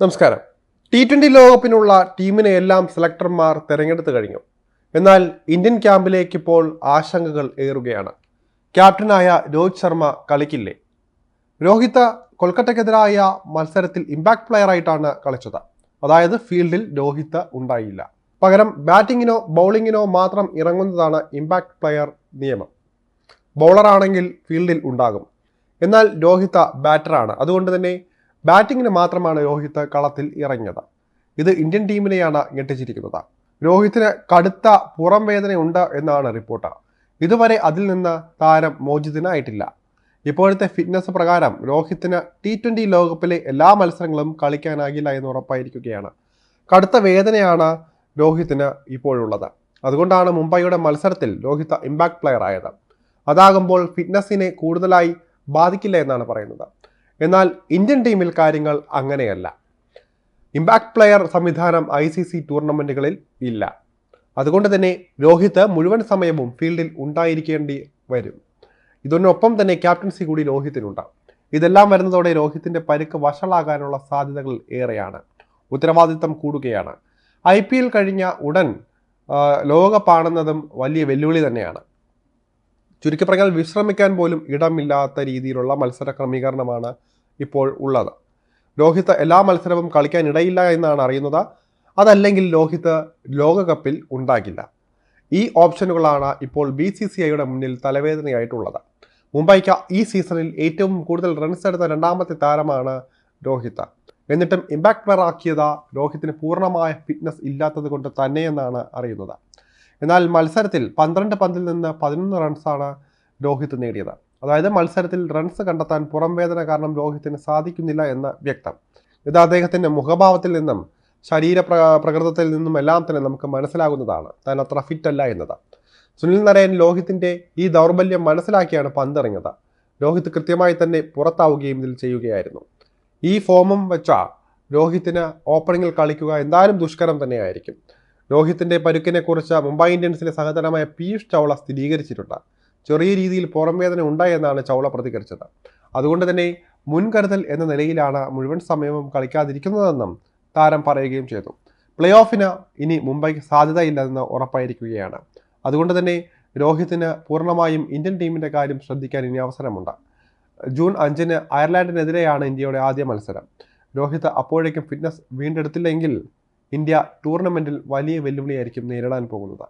നമസ്കാരം. T twenty ലോകകപ്പിനുള്ള ടീമിനെ എല്ലാം സെലക്ടർമാർ തിരഞ്ഞെടുത്തു കഴിഞ്ഞു. എന്നാൽ ഇന്ത്യൻ ക്യാമ്പിലേക്ക് ഇപ്പോൾ ആശങ്കകൾ ഏറുകയാണ്. ക്യാപ്റ്റനായ രോഹിത് ശർമ്മ കളിക്കില്ലേ? രോഹിത് കൊൽക്കത്തക്കെതിരായ മത്സരത്തിൽ ഇമ്പാക്ട് പ്ലെയർ ആയിട്ടാണ് കളിച്ചത്. അതായത് ഫീൽഡിൽ രോഹിത് ഉണ്ടായില്ല. പകരം ബാറ്റിങ്ങിനോ ബൗളിങ്ങിനോ മാത്രം ഇറങ്ങുന്നതാണ് ഇമ്പാക്ട് പ്ലെയർ നിയമം. ബൗളറാണെങ്കിൽ ഫീൽഡിൽ ഉണ്ടാകും. എന്നാൽ രോഹിത് ബാറ്ററാണ്. അതുകൊണ്ട് തന്നെ ബാറ്റിങ്ങിന് മാത്രമാണ് രോഹിത് കളത്തിൽ ഇറങ്ങിയത്. ഇത് ഇന്ത്യൻ ടീമിനെയാണ് ഞെട്ടിച്ചിരിക്കുന്നത്. രോഹിത്തിന് കടുത്ത പുറം വേദനയുണ്ട് എന്നാണ് റിപ്പോർട്ട്. ഇതുവരെ അതിൽ നിന്ന് താരം മോചിതനായിട്ടില്ല. ഇപ്പോഴത്തെ ഫിറ്റ്നസ് പ്രകാരം രോഹിത്തിന് ടി ട്വന്റി ലോകകപ്പിലെ എല്ലാ മത്സരങ്ങളും കളിക്കാനാകില്ല എന്ന് ഉറപ്പായിരിക്കുകയാണ്. കടുത്ത വേദനയാണ് രോഹിത്തിന് ഇപ്പോഴുള്ളത്. അതുകൊണ്ടാണ് മുംബൈയുടെ മത്സരത്തിൽ രോഹിത് ഇമ്പാക്ട് പ്ലെയർ ആയത്. അതാകുമ്പോൾ ഫിറ്റ്നസിനെ കൂടുതലായി ബാധിക്കില്ല എന്നാണ് പറയുന്നത്. എന്നാൽ ഇന്ത്യൻ ടീമിൽ കാര്യങ്ങൾ അങ്ങനെയല്ല. ഇമ്പാക്ട് പ്ലെയർ സംവിധാനം ഐ സി സി ടൂർണമെന്റുകളിൽ ഇല്ല. അതുകൊണ്ട് തന്നെ രോഹിത് മുഴുവൻ സമയവും ഫീൽഡിൽ ഉണ്ടായിരിക്കേണ്ടി വരും. ഇതിനൊപ്പം തന്നെ ക്യാപ്റ്റൻസി കൂടി രോഹിത്തിനുണ്ട് ഇതെല്ലാം വരുന്നതോടെ രോഹിത്തിന്റെ പരുക്ക് വഷളാകാനുള്ള സാധ്യതകൾ ഏറെയാണ്. ഉത്തരവാദിത്തം കൂടുകയാണ്. ഐ പി എൽ കഴിഞ്ഞ ഉടൻ ലോകകപ്പാണെന്നതും വലിയ വെല്ലുവിളി തന്നെയാണ്. ചുരുക്കി പറഞ്ഞാൽ വിശ്രമിക്കാൻ പോലും ഇടമില്ലാത്ത രീതിയിലുള്ള മത്സര ക്രമീകരണമാണ് ഇപ്പോൾ ഉള്ളത്. രോഹിത് എല്ലാ മത്സരവും കളിക്കാൻ ഇടയില്ല എന്നാണ് അറിയുന്നത്. അതല്ലെങ്കിൽ രോഹിത് ലോകകപ്പിൽ ഉണ്ടാകില്ല. ഈ ഓപ്ഷനുകളാണ് ഇപ്പോൾ ബി സി സി ഐയുടെ മുന്നിൽ തലവേദനയായിട്ടുള്ളത്. മുംബൈക്ക് ഈ സീസണിൽ ഏറ്റവും കൂടുതൽ റൺസ് എടുത്ത രണ്ടാമത്തെ താരമാണ് രോഹിത് എന്നിട്ടും ഇമ്പാക്ട് പ്ലെയർ ആക്കിയത് രോഹിത്തിന് പൂർണമായ ഫിറ്റ്നസ് ഇല്ലാത്തത് കൊണ്ട് തന്നെയെന്നാണ് അറിയുന്നത്. എന്നാൽ മത്സരത്തിൽ പന്ത്രണ്ട് പന്തിൽ നിന്ന് പതിനൊന്ന് റൺസാണ് രോഹിത് നേടിയത്. അതായത് മത്സരത്തിൽ റൺസ് കണ്ടെത്താൻ പുറം വേദന കാരണം രോഹിത്തിന് സാധിക്കുന്നില്ല എന്ന് വ്യക്തം. ഇത് അദ്ദേഹത്തിന്റെ മുഖഭാവത്തിൽ നിന്നും ശരീര പ്ര- പ്രകൃതത്തിൽ നിന്നും എല്ലാം തന്നെ നമുക്ക് മനസ്സിലാകുന്നതാണ്. താൻ അത്ര ഫിറ്റല്ല എന്നത്. സുനിൽ നരയൻ ലോഹിത്തിന്റെ ഈ ദൗർബല്യം മനസ്സിലാക്കിയാണ് പന്തിറങ്ങിയത് രോഹിത് കൃത്യമായി തന്നെ പുറത്താവുകയും ഇതിൽ ചെയ്യുകയായിരുന്നു. ഈ ഫോമും വെച്ച രോഹിത്തിന് ഓപ്പണിങ്ങിൽ കളിക്കുക എന്തായാലും ദുഷ്കരം തന്നെയായിരിക്കും. രോഹിത്തിന്റെ പരുക്കിനെ കുറിച്ച് മുംബൈ ഇന്ത്യൻസിലെ സഹതരമായ പീയൂഷ് ചൗള സ്ഥിരീകരിച്ചിട്ടുണ്ട്. ചെറിയ രീതിയിൽ പുറം വേദന ഉണ്ടായെന്നാണ് ചൗള പ്രതികരിച്ചത്. അതുകൊണ്ട് തന്നെ മുൻകരുതൽ എന്ന നിലയിലാണ് മുഴുവൻ സമയവും കളിക്കാതിരിക്കുന്നതെന്നും താരം പറയുകയും ചെയ്തു. പ്ലേ ഓഫിന് ഇനി മുംബൈക്ക് സാധ്യതയില്ലെന്ന് ഉറപ്പായിരിക്കുകയാണ്. അതുകൊണ്ട് തന്നെ രോഹിത്തിന് പൂർണമായും ഇന്ത്യൻ ടീമിന്റെ കാര്യം ശ്രദ്ധിക്കാൻ ഇനി അവസരമുണ്ട്. ജൂൺ അഞ്ചിന് അയർലാൻഡിനെതിരെയാണ് ഇന്ത്യയുടെ ആദ്യ മത്സരം. രോഹിത് അപ്പോഴേക്കും ഫിറ്റ്നസ് വീണ്ടെടുത്തില്ലെങ്കിൽ ഇന്ത്യ ടൂർണമെന്റിൽ വലിയ വെല്ലുവിളിയായിരിക്കും നേരിടാൻ പോകുന്നത്.